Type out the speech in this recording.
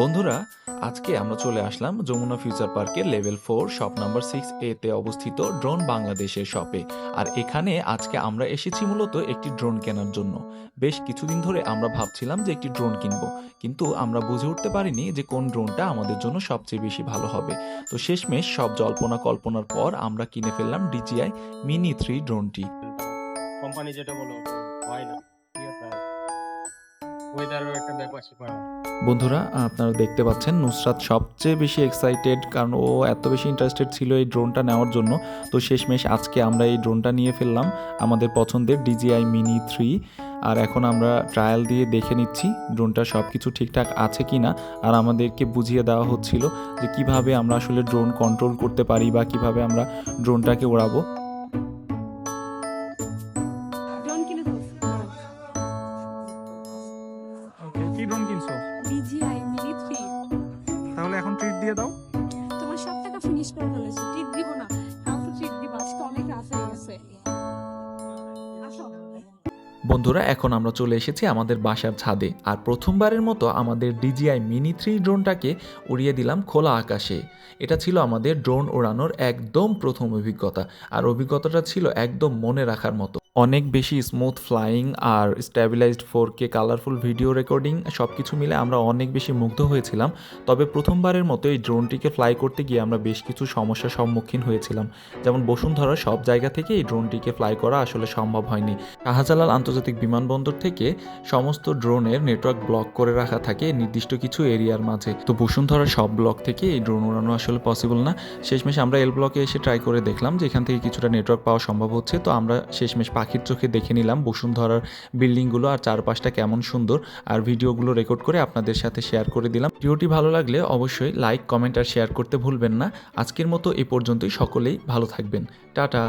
বন্ধুরা, আজকে আমরা চলে আসলাম যমুনা ফিউচার পার্কের level four, shop number six A তে অবস্থিত ড্রোন বাংলাদেশের শপে। আর এখানে আজকে আমরা এসেছি মূলত একটি ড্রোন কেনার জন্য। বেশ কিছুদিন ধরে আমরা ভাবছিলাম যে একটি ড্রোন কিনবো, কিন্তু আমরা বুঝে উঠতে পারিনি যে কোন ড্রোনটা আমাদের জন্য সবচেয়ে বেশি ভালো হবে। তো শেষমেশ সব জল্পনা কল্পনার পর আমরা কিনে ফেললাম ডিজিআই মিনি থ্রি ড্রোনটি। কোম্পানি যেটা বলো, হয় বন্ধুরা, আপনারা দেখতে পাচ্ছেন নুসরাত সবচেয়ে বেশি এক্সাইটেড কারণ ও এত বেশি ইন্টারেস্টেড ছিল এই ড্রোনটা নেওয়ার জন্য। তো শেষমেশ আজকে আমরা এই ড্রোনটা নিয়ে ফেললাম আমাদের পছন্দের ডিজিআই মিনি থ্রি আর এখন আমরা ট্রায়াল দিয়ে দেখে নিচ্ছি ড্রোনটা সব কিছু ঠিকঠাক আছে কি না আর আমাদেরকে বুঝিয়ে দেওয়া হচ্ছিল যে কীভাবে আমরা আসলে ড্রোন কন্ট্রোল করতে পারি বা কীভাবে আমরা ড্রোনটাকে ওড়াবো। কি ড্রোন কিনছো? ডিজিআই মিনি থ্রি তাহলে এখন ট্রিট দিয়ে দাও। তোমার সব টাকা ফিনিশ করে ফেলেছি। ট্রিট দিব না। ট্রিট দিব আজকে অনেক গেছে। আসো। বন্ধুরা এখন আমরা চলে এসেছি আমাদের বাসার ছাদে। আর প্রথমবারের মতো আমাদের ডিজিআই মিনি থ্রি ড্রোনটাকে উড়িয়ে দিলাম খোলা আকাশে। এটা ছিল আমাদের ড্রোন ওড়ানোর একদম প্রথম অভিজ্ঞতা। আর অভিজ্ঞতাটা ছিল একদম মনে রাখার মতো। অনেক বেশি স্মুথ ফ্লাইং আর stabilized four K colourful video recording সব কিছু মিলে আমরা অনেক বেশি মুগ্ধ হয়েছিলাম। তবে প্রথমবারের মতো এই ড্রোনটিকে ফ্লাই করতে গিয়ে আমরা বেশ কিছু সমস্যার সম্মুখীন হয়েছিলাম। যেমন বসুন্ধরার সব জায়গা থেকে এই ড্রোনটিকে ফ্লাই করা আসলে সম্ভব হয়নি। শাহজালাল আন্তর্জাতিক বিমানবন্দর থেকে সমস্ত ড্রোনের নেটওয়ার্ক ব্লক করে রাখা থাকে নির্দিষ্ট কিছু এরিয়ার মাঝে। তো বসুন্ধরার সব ব্লক থেকে এই ড্রোন উড়ানো আসলে পসিবল না। শেষমেশ আমরা এল ব্লকে এসে ট্রাই করে দেখলাম যে এখান থেকে কিছুটা নেটওয়ার্ক পাওয়া সম্ভব হচ্ছে। তো আমরা শেষমেশ পাখির চোখে দেখে নিলাম বসুন্ধরার বিল্ডিংগুলো আর চারপাশটা কেমন সুন্দর। আর ভিডিওগুলো রেকর্ড করে আপনাদের সাথে শেয়ার করে দিলাম। ভিডিওটি ভালো লাগলে অবশ্যই লাইক কমেন্ট আর শেয়ার করতে ভুলবেন না। আজকের মতো এ পর্যন্তই। সকলেই ভালো থাকবেন। টাটা।